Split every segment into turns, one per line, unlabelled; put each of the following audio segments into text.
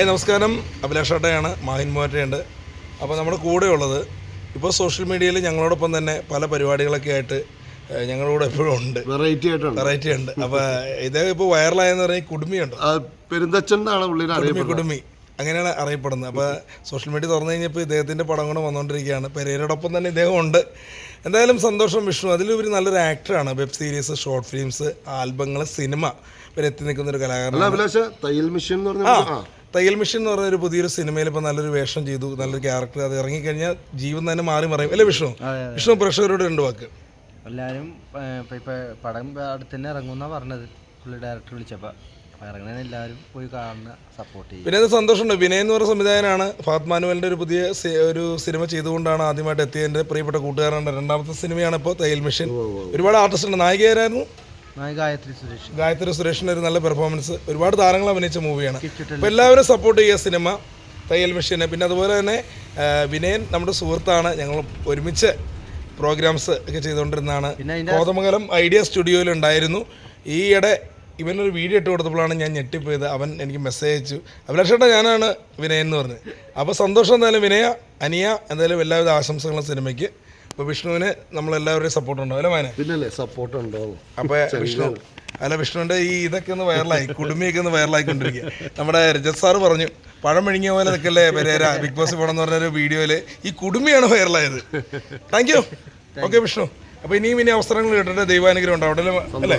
Hi നമസ്കാരം. അഭിലാഷേട്ടയാണ് മാഹിൻ മോറ്റയുണ്ട് അപ്പോൾ നമ്മുടെ കൂടെയുള്ളത് ഇപ്പോൾ സോഷ്യൽ മീഡിയയിൽ ഞങ്ങളോടൊപ്പം തന്നെ പല പരിപാടികളൊക്കെ ആയിട്ട് ഞങ്ങളോട് എപ്പോഴും ഉണ്ട്.
വെറൈറ്റി ആയിട്ടുണ്ട്
വെറൈറ്റി ഉണ്ട്. അപ്പോൾ ഇദ്ദേഹം ഇപ്പോൾ വൈറലായെന്ന് പറഞ്ഞാൽ കുടുമിയുണ്ട്.
പെരുന്തച്ചൻ എന്നാണ് പുള്ളിനെ
കുടുമി അങ്ങനെയാണ് അറിയപ്പെടുന്നത്. അപ്പോൾ സോഷ്യൽ മീഡിയ തുറന്നു കഴിഞ്ഞപ്പോൾ ഇദ്ദേഹത്തിന്റെ പടം കൂടെ വന്നുകൊണ്ടിരിക്കുകയാണ്. പെരേരയോടൊപ്പം തന്നെ ഇദ്ദേഹം ഉണ്ട്. എന്തായാലും സന്തോഷം വിഷ്ണു. അതിലുപരി നല്ലൊരു ആക്ടറാണ് വെബ് സീരീസ് ഷോർട്ട് ഫിലിംസ് ആൽബങ്ങൾ സിനിമ വരെ എത്തി നിൽക്കുന്ന ഒരു കലാകാരൻ
അഭിലാഷ തയ്യൽ മിഷൻ എന്ന് പറഞ്ഞാൽ
തയ്യൽ മിഷൻ എന്ന് പറഞ്ഞ ഒരു പുതിയൊരു സിനിമയിൽ ഇപ്പോൾ നല്ലൊരു വേഷം ചെയ്തു നല്ലൊരു ക്യാരക്ടർ അത് ഇറങ്ങിക്കഴിഞ്ഞാൽ ജീവൻ തന്നെ മാറി മറിയും. അല്ലേ വിഷ്ണു? വിഷ്ണു പ്രേക്ഷകരോട് രണ്ട് വാക്ക്.
എല്ലാവരും ഇപ്പം ഇപ്പം പടം അടുത്ത് തന്നെ ഇറങ്ങുന്ന പറഞ്ഞത്. പുള്ളി ഡയറക്ടർ വിളിച്ചപ്പോൾ ഇറങ്ങണ എല്ലാവരും പോയി കാണുന്ന സപ്പോർട്ട് ചെയ്യും.
പിന്നെ സന്തോഷമുണ്ട്. വിനയ് എന്ന് പറയുന്ന സംവിധായകനാണ് ഫാത് മാനുവലിന്റെ ഒരു പുതിയ ഒരു സിനിമ ചെയ്തുകൊണ്ടാണ് ആദ്യമായിട്ട് എത്തിയത് എന്റെ പ്രിയപ്പെട്ട കൂട്ടുകാരൻ രണ്ടാമത്തെ സിനിമയാണ് ഇപ്പോൾ തയ്യൽ മിഷൻ. ഒരുപാട് ആർട്ടിസ്റ്റ് ഉണ്ട്. നായികയായിരുന്നു
നായി ഗായത്രി സുരേഷ്.
ഗായത്രി സുരേഷിന്റെ ഒരു നല്ല പെർഫോമൻസ് ഒരുപാട് താരങ്ങൾ അഭിനയിച്ച മൂവിയാണ് അപ്പോൾ എല്ലാവരും സപ്പോർട്ട് ചെയ്യുക സിനിമ തയ്യൽ മെഷീന് പിന്നെ അതുപോലെ തന്നെ വിനയൻ നമ്മുടെ സുഹൃത്താണ്. ഞങ്ങൾ ഒരുമിച്ച് പ്രോഗ്രാംസ് ഒക്കെ ചെയ്തുകൊണ്ടിരുന്നതാണ്. കോതമംഗലം ഐഡിയ സ്റ്റുഡിയോയിൽ ഉണ്ടായിരുന്നു. ഈയിടെ ഇവനൊരു വീഡിയോ ഇട്ട് കൊടുത്തപ്പോഴാണ് ഞാൻ ഞെട്ടിപ്പോയത്. അവൻ എനിക്ക് മെസ്സേജ് അയച്ചു. അഭിലാഷേട്ടാ ഞാനാണ് വിനയൻ എന്ന് പറഞ്ഞത് അപ്പോൾ സന്തോഷം എന്തായാലും വിനയ അനിയ എന്തായാലും എല്ലാവിധ ആശംസകളും സിനിമയ്ക്ക്. അപ്പോൾ വിഷ്ണുവിന് നമ്മളെല്ലാവരുടെയും സപ്പോർട്ട് ഉണ്ടാവും അല്ലെ മാനെ?
പിന്നല്ലേ സപ്പോർട്ട് ഉണ്ടോ
അപ്പൊ വിഷ്ണു അല്ല വിഷ്ണുവിന്റെ ഈ ഇതൊക്കെ ഒന്ന് വൈറലായി കുടുംബിയൊക്കെ ഒന്ന് വൈറലായിക്കൊണ്ടിരിക്കുക നമ്മുടെ രജത് സാറ് പറഞ്ഞു പഴം മെഴുങ്ങിയ പോലെ നിൽക്കല്ലേ പെരേര? ബിഗ് ബോസ് പോകണം എന്ന് പറഞ്ഞൊരു വീഡിയോയിൽ ഈ കുടുംബിയാണ് വൈറലായത് താങ്ക് യു ഓക്കെ വിഷ്ണു. അപ്പൊ ഇനിയും ഇനി അവസരങ്ങൾ കിട്ടട്ടെ ദൈവാനുഗ്രഹം ഉണ്ടാവട്ടെ അല്ലേ? അല്ലേ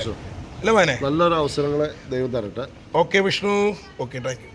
അല്ലേ മാനെ?
നല്ലൊരു അവസരങ്ങളെ ദൈവം തരട്ടെ.
Okay Vishnu. Okay thank you